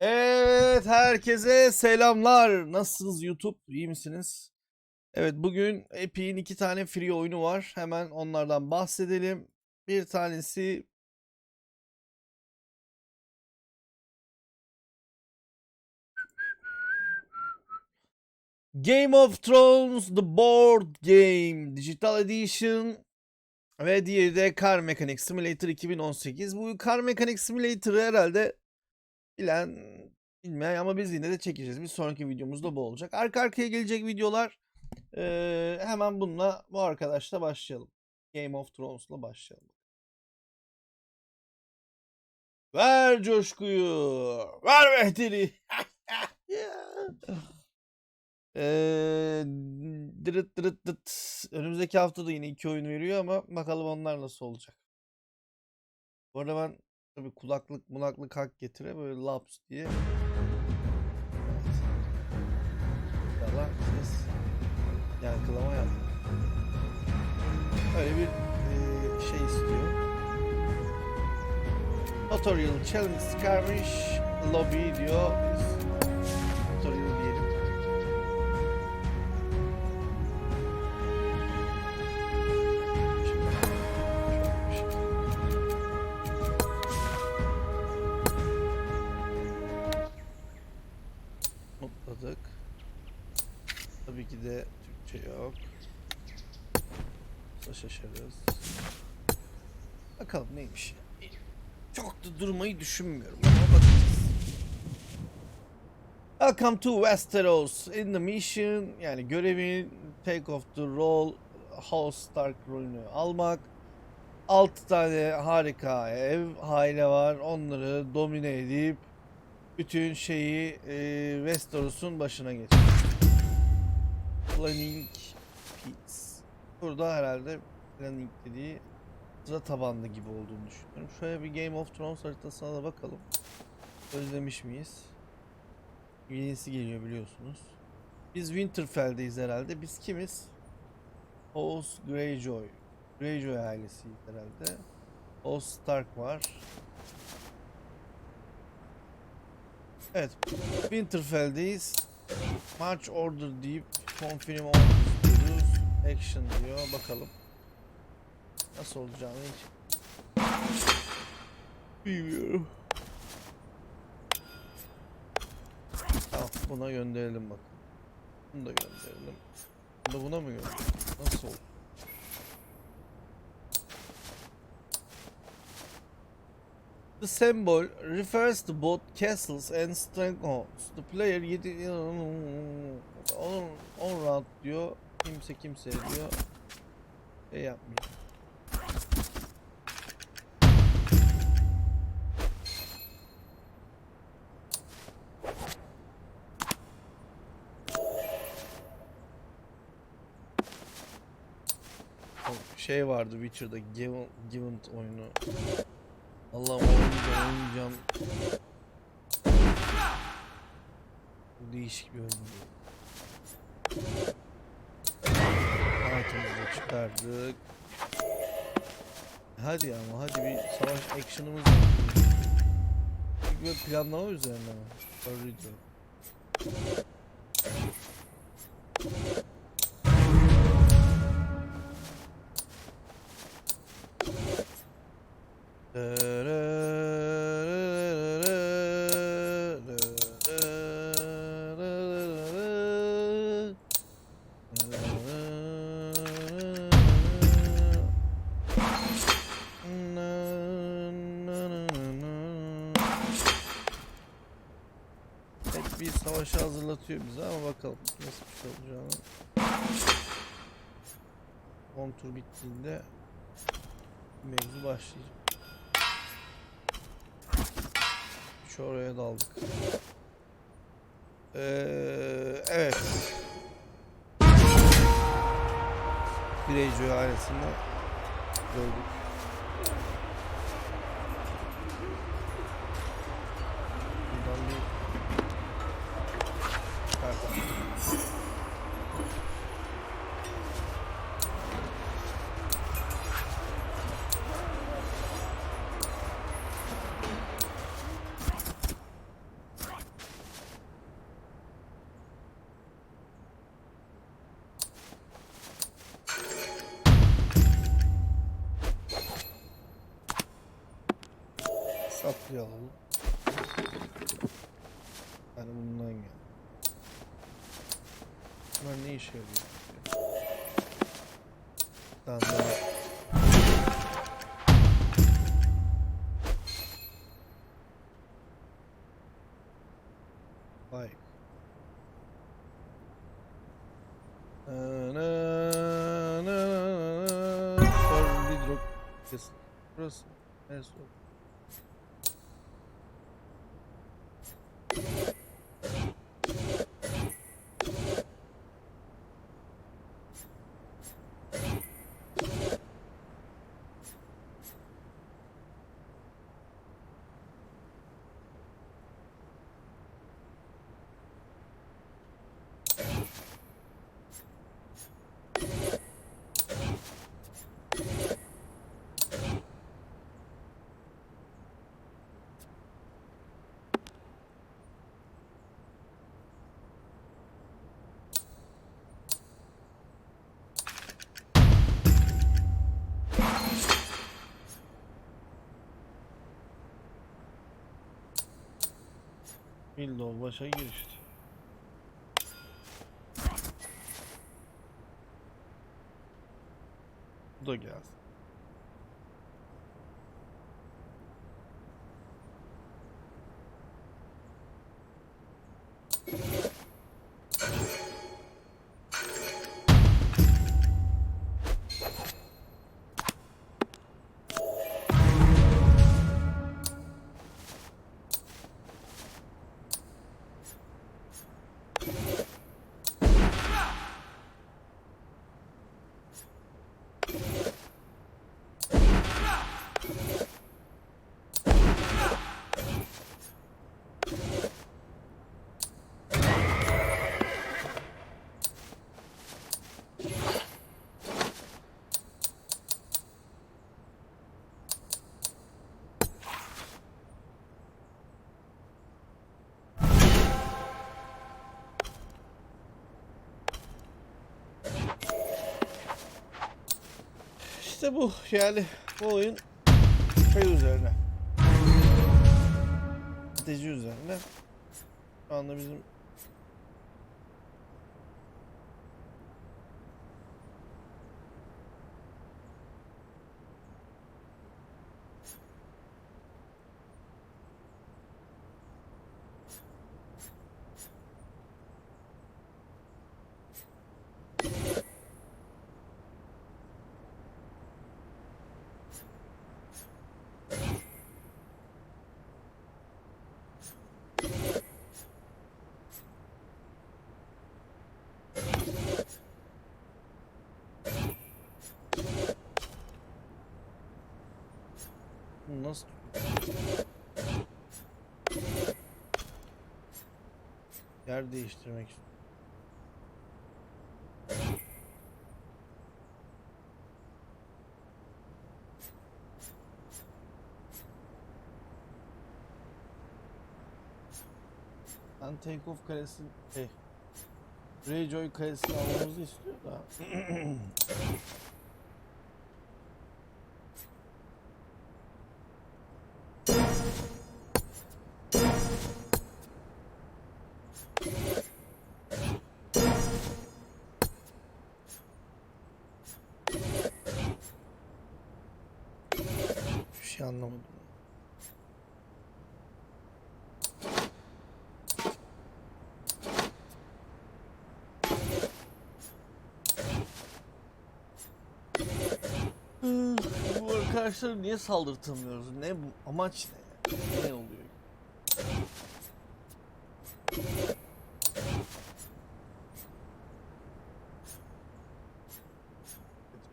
Evet herkese selamlar. Nasılsınız YouTube? İyi misiniz? Evet bugün Epic'in iki tane free oyunu var. Hemen onlardan bahsedelim. Bir tanesi Game of Thrones The Board Game Digital Edition ve diğeri de Car Mechanic Simulator 2018. Bu Car Mechanic Simulator'ı herhalde bilen bilmeyen ama biz yine de çekeceğiz. Bir sonraki videomuzda bu olacak. Arka arkaya gelecek videolar eee, hemen bununla bu arkadaşla başlayalım. Game of Thrones'la başlayalım. Ver coşkuyu. Ver Mehter'i. Eee dırıt dırıt dıt. Önümüzdeki hafta da yine iki oyun veriyor ama bakalım onlar nasıl olacak. Bu arada ben tabii kulaklık mulaklık hak getire böyle laps diye. Evet. İnşallah ses yankılama yapmıyor. Öyle bir eee, şey istiyor. Tutorial Challenge Skirmish Lobby diyor. Mutladık. Tabii ki de Türkçe yok. Yoksa şaşarız. Bakalım neymiş. Çok da durmayı düşünmüyorum ama bakacağız. Welcome to Westeros. In the mission yani görevin take off the role House Stark rolünü almak. 6 tane harika ev, aile var. Onları domine edip bütün şeyi e, Westeros'un başına geçirmek. Planning Peaks. Burada herhalde planning dediği sıra tabanlı gibi olduğunu düşünüyorum. Şöyle bir Game of Thrones haritasına da bakalım. Özlemiş miyiz? Yenisi geliyor biliyorsunuz. Biz Winterfell'deyiz herhalde. Biz kimiz? House Greyjoy. Greyjoy ailesiyiz herhalde. House Stark var. Evet. Winterfell'deyiz. March Order deyip confirm on istiyoruz. Action diyor. Bakalım. Nasıl olacağını hiç bilmiyorum. Tamam buna gönderelim bak. Bunu da gönderelim. Bunu da buna mı gönderelim? Nasıl olur? The symbol refers to both castles and strongholds. The player 7 on, on round diyor. Kimse kimse diyor. Şey yapmıyor. Şey vardı Witcher'da Given, Given oyunu. Allah'ım oynayacağım. Bu değişik bir oyun. Hayatımızı çıkardık. Hadi ama hadi bir savaş action'ımız var. Böyle planlama üzerine mi? Corridor. Bir savaşa hazırlatıyor bizi ama bakalım nasıl bir şey olacağını. 10 tur bittiğinde mevzu başlayacak. Şu oraya daldık. Ee, evet. Greyjoy ailesinden gördük. Saplıyor alalım. Yani bundan gel. Bunlar ne işe yarıyor? Tane daha. Vay. Burası. En son. Windows başa girişti. Bu da gelsin. İşte bu yani bu oyun şey üzerine. Strateji üzerine. Şu anda bizim Bunu nasıl yer değiştirmek istiyorum. Ben take off karesini şey Greyjoy karesini almamızı istiyor da şey anlamadım. Bu arkadaşları niye saldırtamıyoruz? Ne bu? Amaç ne? yani? Ne oluyor?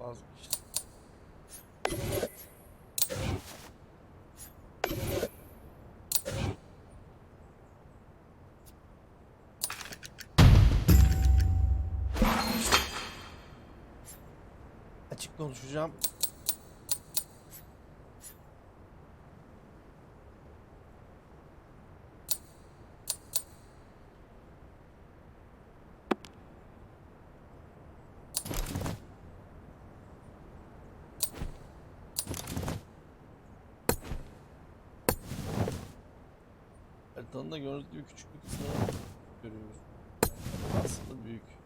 Vazgeçtim. Açık konuşacağım. haritanın da gördüğünüz gibi küçük bir kısmını görüyoruz. Aslında büyük.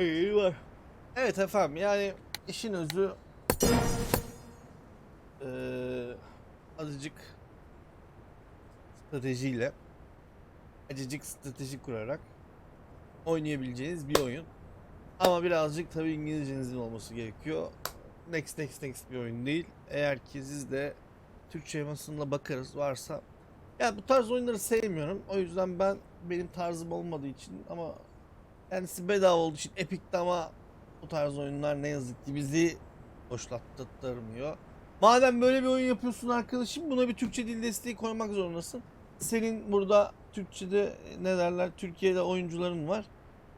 İyi var. Evet efendim yani işin özü eee azıcık stratejiyle acıcık strateji kurarak oynayabileceğiniz bir oyun. Ama birazcık tabii İngilizcenizin olması gerekiyor. Next next next bir oyun değil. Eğer ki siz de Türkçe yamasına bakarız varsa. Ya bu tarz oyunları sevmiyorum. O yüzden ben benim tarzım olmadığı için ama kendisi bedava olduğu için Epic'te ama bu tarz oyunlar ne yazık ki bizi hoşlattırmıyor. Madem böyle bir oyun yapıyorsun arkadaşım buna bir Türkçe dil desteği koymak zorundasın. Senin burada Türkçe'de ne derler Türkiye'de oyuncuların var.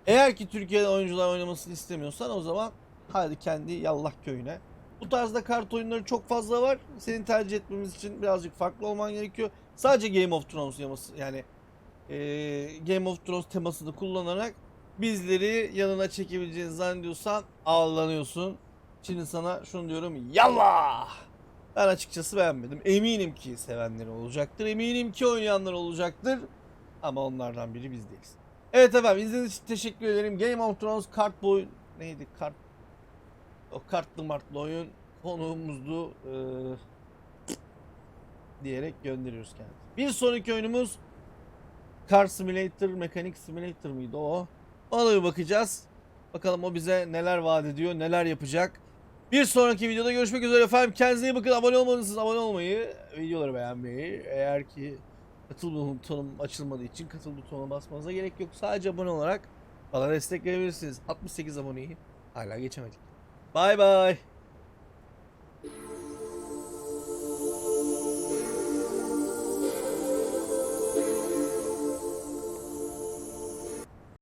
Eğer ki Türkiye'de oyuncular oynamasını istemiyorsan o zaman hadi kendi yallah köyüne. Bu tarzda kart oyunları çok fazla var. Senin tercih etmemiz için birazcık farklı olman gerekiyor. Sadece Game of Thrones yaması yani eee, Game of Thrones temasını kullanarak bizleri yanına çekebileceğini zannediyorsan ağlanıyorsun. Şimdi sana şunu diyorum yallah. Ben açıkçası beğenmedim. Eminim ki sevenleri olacaktır. Eminim ki oynayanlar olacaktır. Ama onlardan biri biz değiliz. Evet efendim izlediğiniz için teşekkür ederim. Game of Thrones kart boy neydi kart o kartlı martlı oyun konuğumuzdu eee, diyerek gönderiyoruz kendimizi. Bir sonraki oyunumuz Car Simulator, Mechanic Simulator mıydı o? Ona bir bakacağız. Bakalım o bize neler vaat ediyor, neler yapacak. Bir sonraki videoda görüşmek üzere efendim. Kendinize iyi bakın. Abone olmadıysanız abone olmayı, videoları beğenmeyi. Eğer ki katıl butonum açılmadığı için katıl butonuna basmanıza gerek yok. Sadece abone olarak bana destek verebilirsiniz. 68 aboneyi hala geçemedik. Bay bay.